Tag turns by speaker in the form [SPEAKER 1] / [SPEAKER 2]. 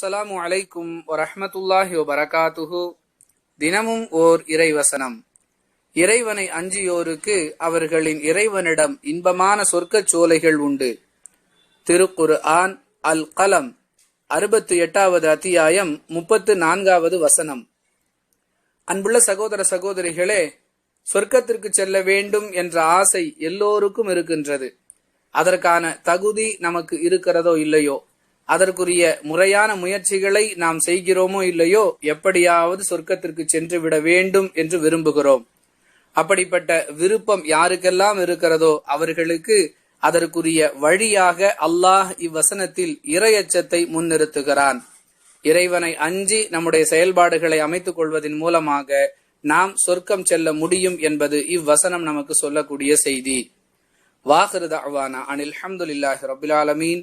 [SPEAKER 1] அஸ்ஸலாமு அலைக்கும் வரஹமத்துல்லாஹி வபரகாத்துஹு. தினமும் ஓர் இறைவசனம். இறைவனை அஞ்சியோருக்கு அவர்களின் இறைவனிடம் இன்பமான சொர்க்கச் சோலைகள் உண்டு. திருக்குரு ஆன் அல் கலம் அறுபத்தி எட்டாவது அத்தியாயம் முப்பத்து நான்காவது வசனம். அன்புள்ள சகோதர சகோதரிகளே சொர்க்கத்திற்கு செல்ல வேண்டும் என்ற ஆசை எல்லோருக்கும் இருக்கின்றது. அதற்கான தகுதி நமக்கு இருக்கிறதோ இல்லையோ? அதற்குரிய முறையான முயற்சிகளை நாம் செய்கிறோமோ இல்லையோ எப்படியாவது சொர்க்கத்திற்கு சென்று விட வேண்டும் என்று விரும்புகிறோம். அப்படிப்பட்ட விருப்பம் யாருக்கெல்லாம் இருக்கிறதோ அவர்களுக்கு அதற்குரிய வழியாக அல்லாஹ் இவ்வசனத்தில் இரையச்சத்தை முன்னிறுத்துகிறான். இறைவனை அஞ்சி நம்முடைய செயல்பாடுகளை அமைத்துக் கொள்வதன் மூலமாக நாம் சொர்க்கம் செல்ல முடியும் என்பது இவ்வசனம் நமக்கு சொல்லக்கூடிய செய்தி. வாஹிரு அனில் அஹமதுல்லாஹி ரபுல் ஆலமீன்.